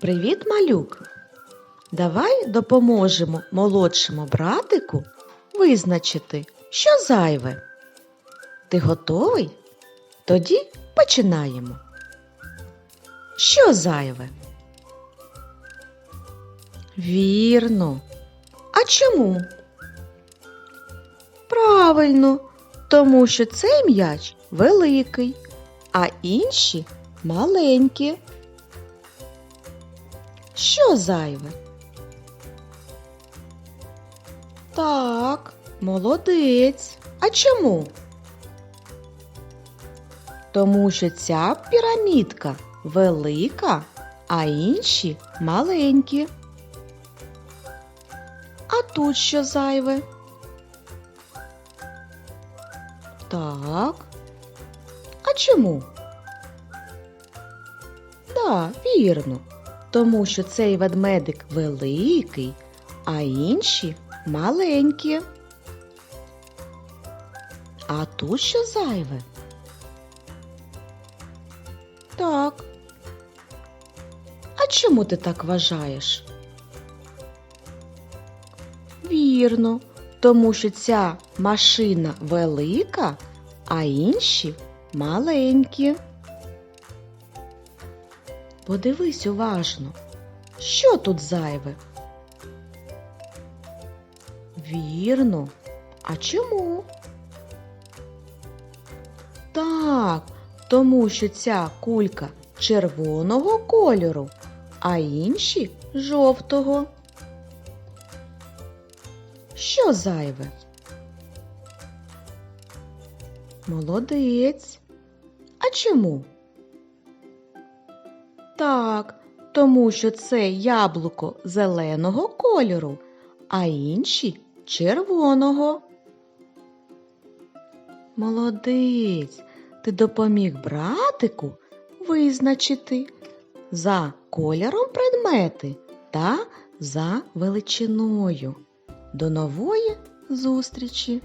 Привіт, малюк! Давай допоможемо молодшому братику визначити, що зайве. Ти готовий? Тоді починаємо. Що зайве? Вірно. А чому? Правильно, тому що цей м'яч великий, а інші маленькі. Що зайве? Так, молодець. А чому? Тому що ця пірамідка велика, а інші маленькі. А тут що зайве? Так. А чому? Да, вірно. Тому що цей ведмедик великий, а інші маленькі. А тут що зайве? Так. А чому ти так вважаєш? Вірно, тому що ця машина велика, а інші маленькі. Подивись уважно, що тут зайве? Вірно. А чому? Так, тому що ця кулька червоного кольору, а інші жовтого. Що зайве? Молодець. А чому? Так, тому що це яблуко зеленого кольору, а інші червоного. Молодець, ти допоміг братику визначити за кольором предмети та за величиною. До нової зустрічі!